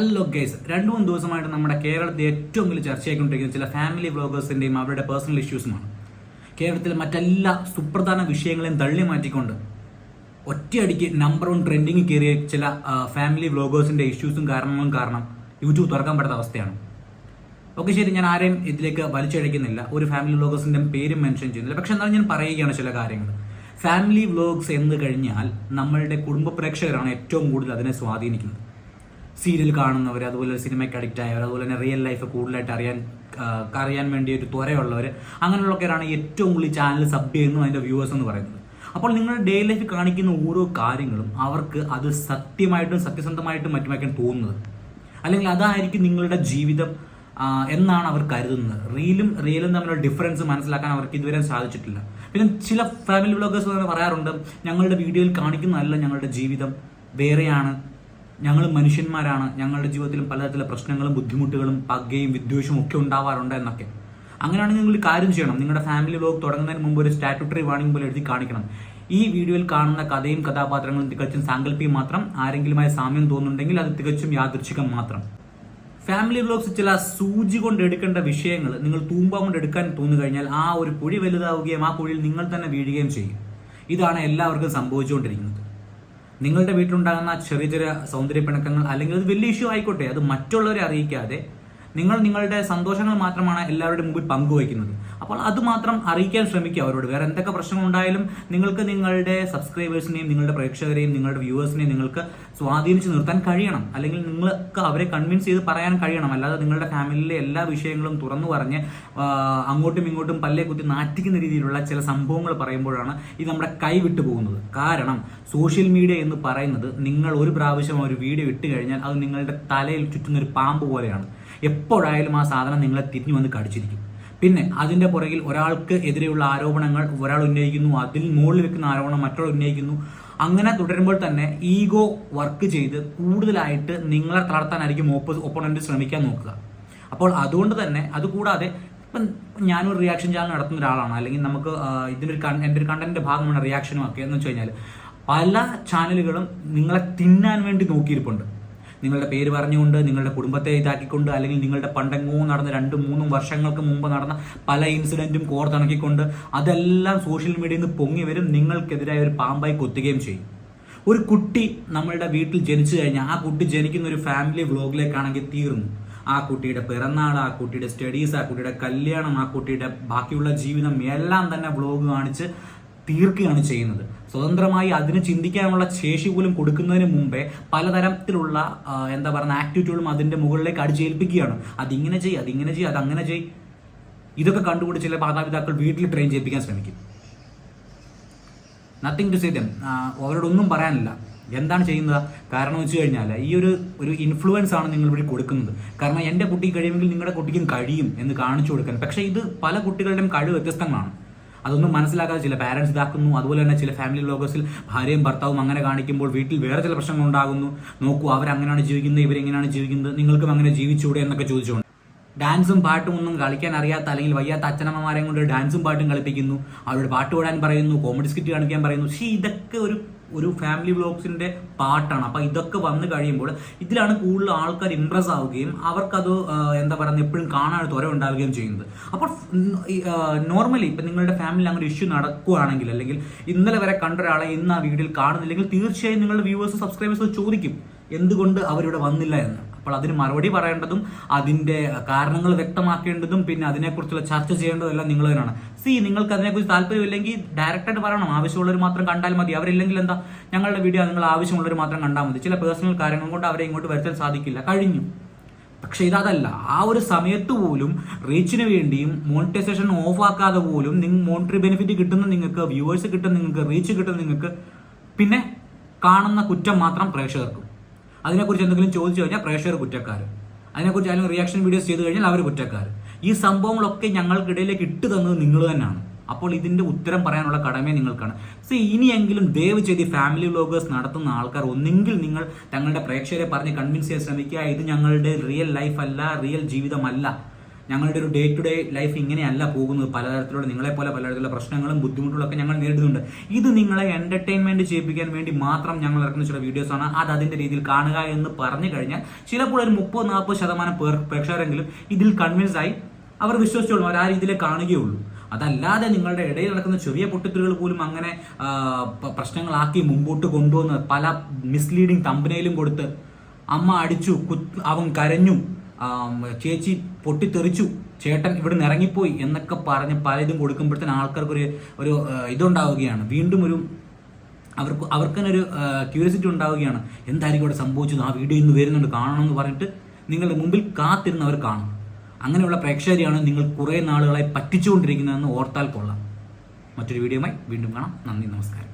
Hello guys രണ്ടു മൂന്ന് ദിവസമായിട്ട് നമ്മുടെ കേരളത്തിൽ ഏറ്റവും വലിയ ചർച്ചയായിക്കൊണ്ടിരിക്കുന്ന ചില ഫാമിലി വ്ളോഗേഴ്സിന്റെയും അവരുടെ പേഴ്സണൽ ഇഷ്യൂസുമാണ് കേരളത്തിലെ മറ്റെല്ലാ സുപ്രധാന വിഷയങ്ങളെയും തള്ളി മാറ്റിക്കൊണ്ട് ഒറ്റയടിക്ക് നമ്പർ വൺ ട്രെൻഡിങ് കയറിയ ചില ഫാമിലി വ്ളോഗേഴ്സിന്റെ ഇഷ്യൂസും കാരണങ്ങളും കാരണം യൂട്യൂബ് തുറക്കാൻ പറ്റാത്ത അവസ്ഥയാണ്. ഓക്കെ ശരി. ഞാൻ ആരെയും ഇതിലേക്ക് വലിച്ചഴക്കുന്നില്ല ഒരു ഫാമിലി വ്ളോഗേഴ്സിന്റെ പേരും മെൻഷൻ ചെയ്യുന്നില്ല. പക്ഷെ എന്നാലും ഞാൻ പറയുകയാണ് ചില കാര്യങ്ങൾ. ഫാമിലി വ്ളോഗ്സ് എന്ന് കഴിഞ്ഞാൽ നമ്മളുടെ കുടുംബ പ്രേക്ഷകരാണ് ഏറ്റവും കൂടുതൽ അതിനെ സ്വാധീനിക്കുന്നത്. സീരിയൽ കാണുന്നവർ അതുപോലെ സിനിമയ്ക്ക് അഡിക്റ്റ് ആയവർ അതുപോലെ തന്നെ റിയൽ ലൈഫ് കൂടുതലായിട്ട് അറിയാൻ അറിയാൻ വേണ്ടി ഒരു ത്വരയുള്ളവർ അങ്ങനെയുള്ളവരാണ് ഏറ്റവും കൂടുതൽ ചാനൽ സബ് ചെയ്യുന്നു അതിന്റെ വ്യൂവേഴ്സ് എന്ന് പറയുന്നത്. അപ്പോൾ നിങ്ങളുടെ ഡെയിലി ലൈഫിൽ കാണിക്കുന്ന ഓരോ കാര്യങ്ങളും അവർക്ക് അത് സത്യമായിട്ടും സത്യസന്ധമായിട്ടും മറ്റുമാക്കാൻ തോന്നുന്നത്. അല്ലെങ്കിൽ അതായിരിക്കും നിങ്ങളുടെ ജീവിതം എന്നാണ് അവർ കരുതുന്നത്. റീലും റിയലും തമ്മിലുള്ള ഡിഫറൻസ് മനസ്സിലാക്കാൻ അവർക്ക് ഇതുവരെ സാധിച്ചിട്ടില്ല. പിന്നെ ചില ഫാമിലി ബ്ലോഗേഴ്സ് പറയാറുണ്ട് ഞങ്ങളുടെ വീഡിയോയിൽ കാണിക്കുന്നതല്ല ഞങ്ങളുടെ ജീവിതം. വേറെയാണ് ഞങ്ങൾ മനുഷ്യന്മാരാണ്. ഞങ്ങളുടെ ജീവിതത്തിലും പലതരത്തിലുള്ള പ്രശ്നങ്ങളും ബുദ്ധിമുട്ടുകളും പകയും വിദ്വേഷവും ഒക്കെ ഉണ്ടാവാറുണ്ട് എന്നൊക്കെ. അങ്ങനെയാണെങ്കിൽ നിങ്ങൾ കാര്യം ചെയ്യണം. നിങ്ങളുടെ ഫാമിലി ബ്ലോഗ് തുടങ്ങുന്നതിന് മുമ്പ് ഒരു സ്റ്റാറ്റുട്ടറി വാണിംഗ് പോലെ എഴുതി കാണിക്കണം. ഈ വീഡിയോയിൽ കാണുന്ന കഥയും കഥാപാത്രങ്ങളും തികച്ചും സാങ്കല്പികം മാത്രം. ആരെങ്കിലുമായി സാമ്യം തോന്നുന്നുണ്ടെങ്കിൽ അത് തികച്ചും യാദൃച്ഛികം മാത്രം. ഫാമിലി വ്ലോഗ്സ് ചില സൂചി കൊണ്ട് എടുക്കേണ്ട വിഷയങ്ങൾ നിങ്ങൾ തൂമ്പ കൊണ്ട് എടുക്കാൻ തോന്നു കഴിഞ്ഞാൽ ആ ഒരു കുഴി വലുതാവുകയും ആ കുഴിയിൽ നിങ്ങൾ തന്നെ വീഴുകയും ചെയ്യും. ഇതാണ് എല്ലാവർക്കും സംഭവിച്ചുകൊണ്ടിരിക്കുന്നത്. നിങ്ങളുടെ വീട്ടിലുണ്ടാകുന്ന ചെറിയ ചെറിയ സൗന്ദര്യ പിണക്കങ്ങൾ അല്ലെങ്കിൽ അത് വലിയ ഇഷ്യൂ ആയിക്കോട്ടെ അത് മറ്റുള്ളവരെ അറിയിക്കാതെ നിങ്ങൾ നിങ്ങളുടെ സന്തോഷങ്ങൾ മാത്രമാണ് എല്ലാവരുടെ മുമ്പിൽ പങ്കുവയ്ക്കുന്നത്. അപ്പോൾ അത് മാത്രം അറിയിക്കാൻ ശ്രമിക്കുക അവരോട്. വേറെ എന്തൊക്കെ പ്രശ്നങ്ങൾ ഉണ്ടായാലും നിങ്ങൾക്ക് നിങ്ങളുടെ സബ്സ്ക്രൈബേഴ്സിനെയും നിങ്ങളുടെ പ്രേക്ഷകരെയും നിങ്ങളുടെ വ്യൂവേഴ്സിനെയും നിങ്ങൾക്ക് സ്വാധീനിച്ച് നിർത്താൻ കഴിയണം. അല്ലെങ്കിൽ നിങ്ങൾക്ക് അവരെ കൺവിൻസ് ചെയ്ത് പറയാൻ കഴിയണം. അല്ലാതെ നിങ്ങളുടെ ഫാമിലിയിലെ എല്ലാ വിഷയങ്ങളും തുറന്നു പറഞ്ഞ് അങ്ങോട്ടും ഇങ്ങോട്ടും പല്ലേ കുത്തി നാറ്റിക്കുന്ന രീതിയിലുള്ള ചില സംഭവങ്ങൾ പറയുമ്പോഴാണ് ഇത് നമ്മുടെ കൈ വിട്ടു പോകുന്നത്. കാരണം സോഷ്യൽ മീഡിയ എന്ന് പറയുന്നത് നിങ്ങൾ ഒരു പ്രാവശ്യം ഒരു വീഡിയോ ഇട്ട് കഴിഞ്ഞാൽ അത് നിങ്ങളുടെ തലയിൽ ചുറ്റുന്ന ഒരു പാമ്പ് പോലെയാണ്. എപ്പോഴായാലും ആ സാധനം നിങ്ങളെ തിരിഞ്ഞു വന്ന് കടിച്ചിരിക്കും. പിന്നെ അതിന്റെ പുറകിൽ ഒരാൾക്ക് എതിരെയുള്ള ആരോപണങ്ങൾ ഒരാൾ ഉന്നയിക്കുന്നു അതിൽ മുകളിൽ വെക്കുന്ന ആരോപണം മറ്റൊരാൾ ഉന്നയിക്കുന്നു. അങ്ങനെ തുടരുമ്പോൾ തന്നെ ഈഗോ വർക്ക് ചെയ്ത് കൂടുതലായിട്ട് നിങ്ങളെ തളർത്താനായിരിക്കും ഓപ്പോ ഒപ്പോണന്റ് ശ്രമിക്കാൻ നോക്കുക. അപ്പോൾ അതുകൊണ്ട് തന്നെ അതുകൂടാതെ ഇപ്പം ഞാനൊരു റിയാക്ഷൻ ചാനൽ നടത്തുന്ന ഒരാളാണ്. അല്ലെങ്കിൽ നമുക്ക് ഇതിന്റെ കൺ- എന്റെ ഒരു കണ്ടന്റിന്റെ ഭാഗമാണ് റിയാക്ഷനും ഒക്കെ എന്ന് വെച്ച് കഴിഞ്ഞാൽ പല ചാനലുകളും നിങ്ങളെ തിന്നാൻ വേണ്ടി നോക്കിയിരിപ്പുണ്ട്. നിങ്ങളുടെ പേര് പറഞ്ഞുകൊണ്ട് നിങ്ങളുടെ കുടുംബത്തെ ഇതാക്കിക്കൊണ്ട് അല്ലെങ്കിൽ നിങ്ങളുടെ പണ്ടെങ്ങോ നടന്ന രണ്ടും മൂന്നും വർഷങ്ങൾക്ക് മുമ്പ് നടന്ന പല ഇൻസിഡന്റും കോർത്തിണക്കിക്കൊണ്ട് അതെല്ലാം സോഷ്യൽ മീഡിയയിൽ നിന്ന് പൊങ്ങി വരും. നിങ്ങൾക്കെതിരായ ഒരു പാമ്പായി കൊത്തുകയും ചെയ്യും. ഒരു കുട്ടി നമ്മളുടെ വീട്ടിൽ ജനിച്ചു കഴിഞ്ഞാൽ ആ കുട്ടി ജനിക്കുന്ന ഒരു ഫാമിലി വ്ലോഗിലേക്കാണെങ്കിൽ തീർന്നു. ആ കുട്ടിയുടെ പിറന്നാൾ ആ കുട്ടിയുടെ സ്റ്റഡീസ് ആ കുട്ടിയുടെ കല്യാണം ആ കുട്ടിയുടെ ബാക്കിയുള്ള ജീവിതം എല്ലാം തന്നെ വ്ലോഗ് കാണിച്ച് തീർക്കുകയാണ് ചെയ്യുന്നത്. സ്വതന്ത്രമായി അതിന് ചിന്തിക്കാനുള്ള ശേഷി പോലും കൊടുക്കുന്നതിന് മുമ്പേ പലതരത്തിലുള്ള എന്താ പറയുക ആക്ടിവിറ്റികളും അതിന്റെ മുകളിലേക്ക് അടിച്ചേൽപ്പിക്കുകയാണ്. അതിങ്ങനെ ചെയ്യ് അതിങ്ങനെ ചെയ്യ് അതങ്ങനെ ചെയ്യ്. ഇതൊക്കെ കണ്ടുകൊണ്ട് ചില മാതാപിതാക്കൾ വീട്ടിൽ ട്രെയിൻ ചെയ്യിപ്പിക്കാൻ ശ്രമിക്കും. നത്തിങ് ടു സേ ദം അവരോടൊന്നും പറയാനില്ല. എന്താണ് ചെയ്യുന്നത്? കാരണം വെച്ച് കഴിഞ്ഞാൽ ഈ ഒരു ഒരു ഇൻഫ്ലുവൻസ് ആണ് നിങ്ങൾ ഇവിടെ കൊടുക്കുന്നത്. കാരണം എന്റെ കുട്ടി കഴിയുമെങ്കിൽ നിങ്ങളുടെ കുട്ടിക്കും കഴിയും എന്ന് കാണിച്ചു കൊടുക്കാൻ. പക്ഷേ ഇത് പല കുട്ടികളുടെയും കഴിവ് വ്യത്യസ്തങ്ങളാണ്. അതൊന്നും മനസ്സിലാക്കാതെ ചില പാരൻസ് ഇതാക്കുന്നു. അതുപോലെ തന്നെ ചില ഫാമിലി ബ്ലോഗേഴ്സിൽ ഭാര്യയും ഭർത്താവും അങ്ങനെ കാണിക്കുമ്പോൾ വീട്ടിൽ വേറെ ചില പ്രശ്നങ്ങൾ ഉണ്ടാകുന്നു. നോക്കൂ അവരങ്ങനെയാണ് ജീവിക്കുന്നത് ഇവരെങ്ങനെയാണ് ജീവിക്കുന്നത്. നിങ്ങൾക്കും അങ്ങനെ ജീവിച്ചൂടെ എന്നൊക്കെ ചോദിച്ചുകൊണ്ട്. ഡാൻസും പാട്ടും ഒന്നും കളിക്കാൻ അറിയാത്ത അല്ലെങ്കിൽ വയ്യാത്ത അച്ഛനമ്മമാരെയും കൊണ്ട് ഡാൻസും പാട്ടും കളിപ്പിക്കുന്നു. അവരോട് പാട്ട് പാടാൻ പറയുന്നു കോമഡി സ്കിറ്റ് കാണിക്കാൻ പറയുന്നു. പക്ഷേ ഇതൊക്കെ ഒരു ഒരു ഫാമിലി വ്ലോഗ്സിന്റെ പാട്ടാണ്. അപ്പൊ ഇതൊക്കെ വന്നു കഴിയുമ്പോൾ ഇതിലാണ് കൂടുതൽ ആൾക്കാർ ഇമ്പ്രസ് ആവുകയും അവർക്കത് എന്താ പറയുക എപ്പോഴും കാണാൻ ത്വര ഉണ്ടാവുകയും ചെയ്യുന്നത്. അപ്പോൾ നോർമലി ഇപ്പൊ നിങ്ങളുടെ ഫാമിലി അങ്ങനെ ഇഷ്യൂ നടക്കുകയാണെങ്കിൽ അല്ലെങ്കിൽ ഇന്നലെ വരെ കണ്ട ഒരാളെ ഇന്ന് ആ വീഡിയോയിൽ കാണുന്നില്ലെങ്കിൽ തീർച്ചയായും നിങ്ങളുടെ വ്യൂവേഴ്സ് സബ്സ്ക്രൈബേഴ്സ് ചോദിക്കും എന്തുകൊണ്ട് അവരിവിടെ വന്നില്ല എന്ന്. അപ്പോൾ അതിന് മറുപടി പറയേണ്ടതും അതിന്റെ കാരണങ്ങൾ വ്യക്തമാക്കേണ്ടതും പിന്നെ അതിനെക്കുറിച്ചുള്ള ചർച്ച ചെയ്യേണ്ടതും എല്ലാം നിങ്ങൾ തന്നെയാണ്. സി നിങ്ങൾക്ക് അതിനെക്കുറിച്ച് താല്പര്യമില്ലെങ്കിൽ ഡയറക്റ്റായിട്ട് പറയണം. ആവശ്യമുള്ളവർ മാത്രം കണ്ടാൽ മതി. അവരില്ലെങ്കിൽ എന്താ? ഞങ്ങളുടെ വീഡിയോ നിങ്ങൾ ആവശ്യമുള്ളവർ മാത്രം കണ്ടാൽ മതി. ചില പേഴ്സണൽ കാര്യങ്ങൾ കൊണ്ട് അവരെ ഇങ്ങോട്ട് വരുത്താൻ സാധിക്കില്ല. കഴിഞ്ഞു. പക്ഷെ ഇതല്ല. ആ ഒരു സമയത്ത് പോലും റീച്ചിന് വേണ്ടിയും മോണിറ്റൈസേഷൻ ഓഫ് ആക്കാതെ പോലും നിങ്ങൾ മോണിറ്ററി ബെനിഫിറ്റ് കിട്ടുന്ന നിങ്ങൾക്ക് വ്യൂവേഴ്സ് കിട്ടുന്ന നിങ്ങൾക്ക് റീച്ച് കിട്ടുന്ന നിങ്ങൾക്ക് പിന്നെ കാണുന്ന കുറ്റം മാത്രം പ്രേക്ഷകർക്കും. അതിനെക്കുറിച്ച് എന്തെങ്കിലും ചോദിച്ചു കഴിഞ്ഞാൽ പ്രേക്ഷകർ കുറ്റക്കാർ അതിനെക്കുറിച്ച് അല്ലെങ്കിൽ റിയാക്ഷൻ വീഡിയോസ് ചെയ്തു കഴിഞ്ഞാൽ അവർ കുറ്റക്കാർ ഈ സംഭവങ്ങളൊക്കെ ഞങ്ങൾക്കിടയിലേക്ക് ഇട്ട് തന്നത് നിങ്ങൾ തന്നെയാണ്. അപ്പോൾ ഇതിന്റെ ഉത്തരം പറയാനുള്ള കടമേ നിങ്ങൾക്കാണ്. സോ ഇനിയെങ്കിലും ദയവ് ചെയ്ത് ഫാമിലി വ്ലോഗേഴ്സ് നടത്തുന്ന ആൾക്കാർ ഒന്നെങ്കിൽ നിങ്ങൾ തങ്ങളുടെ പ്രേക്ഷകരെ പറഞ്ഞ് കൺവിൻസ് ചെയ്യാൻ ശ്രമിക്കുക. ഇത് ഞങ്ങളുടെ റിയൽ ലൈഫ് അല്ല റിയൽ ജീവിതമല്ല. ഞങ്ങളുടെ ഒരു ഡേ ടു ഡേ ലൈഫ് ഇങ്ങനെയല്ല പോകുന്നത്. പലതരത്തിലുള്ള നിങ്ങളെപ്പോലെ പലതരത്തിലുള്ള പ്രശ്നങ്ങളും ബുദ്ധിമുട്ടുകളൊക്കെ ഞങ്ങൾ നേരിടുന്നുണ്ട്. ഇത് നിങ്ങളെ എന്റർടൈൻമെന്റ് ചെയ്യിപ്പിക്കാൻ വേണ്ടി മാത്രം ഞങ്ങൾ ഇറക്കുന്ന ചില വീഡിയോസ് ആണ്. അത് അതിന്റെ രീതിയിൽ കാണുക എന്ന് പറഞ്ഞു കഴിഞ്ഞാൽ ചിലപ്പോൾ ഒരു മുപ്പത് നാൽപ്പത് ശതമാനം പ്രേക്ഷകരെങ്കിലും ഇതിൽ കൺവിൻസ് ആയി അവർ വിശ്വസിച്ചോളും. അവർ ആ രീതിയിൽ കാണുകയുള്ളൂ. അതല്ലാതെ നിങ്ങളുടെ ഇടയിൽ നടക്കുന്ന ചെറിയ പൊട്ടിത്തെറികൾ പോലും അങ്ങനെ പ്രശ്നങ്ങളാക്കി മുമ്പോട്ട് കൊണ്ടുവന്ന് പല മിസ്ലീഡിങ് തമ്പനയിലും കൊടുത്ത് അമ്മ അടിച്ചു അവൻ കരഞ്ഞു ചേച്ചി പൊട്ടിത്തെറിച്ചു. ചേട്ടൻ ഇവിടെ നിന്ന് ഇറങ്ങിപ്പോയി എന്നൊക്കെ പറഞ്ഞ് പലതും കൊടുക്കുമ്പോഴത്തേന് ആൾക്കാർക്ക് ഒരു ഒരു ഇതുണ്ടാവുകയാണ്. വീണ്ടും ഒരു അവർക്ക് അവർക്ക് തന്നെ ഒരു ക്യൂരിയോസിറ്റി ഉണ്ടാവുകയാണ്. എന്തായിരിക്കും ഇവിടെ സംഭവിച്ചത്? ആ വീഡിയോ ഇന്ന് വരുന്നുണ്ട് കാണണം എന്ന് പറഞ്ഞിട്ട് നിങ്ങളുടെ മുമ്പിൽ കാത്തിരുന്നവർ കാണും. അങ്ങനെയുള്ള പ്രേക്ഷകരെയാണ് നിങ്ങൾ കുറേ നാളുകളായി പറ്റിച്ചുകൊണ്ടിരിക്കുന്നതെന്ന് ഓർത്താൽ കൊള്ളാം. മറ്റൊരു വീഡിയോയുമായി വീണ്ടും കാണാം. നന്ദി നമസ്കാരം.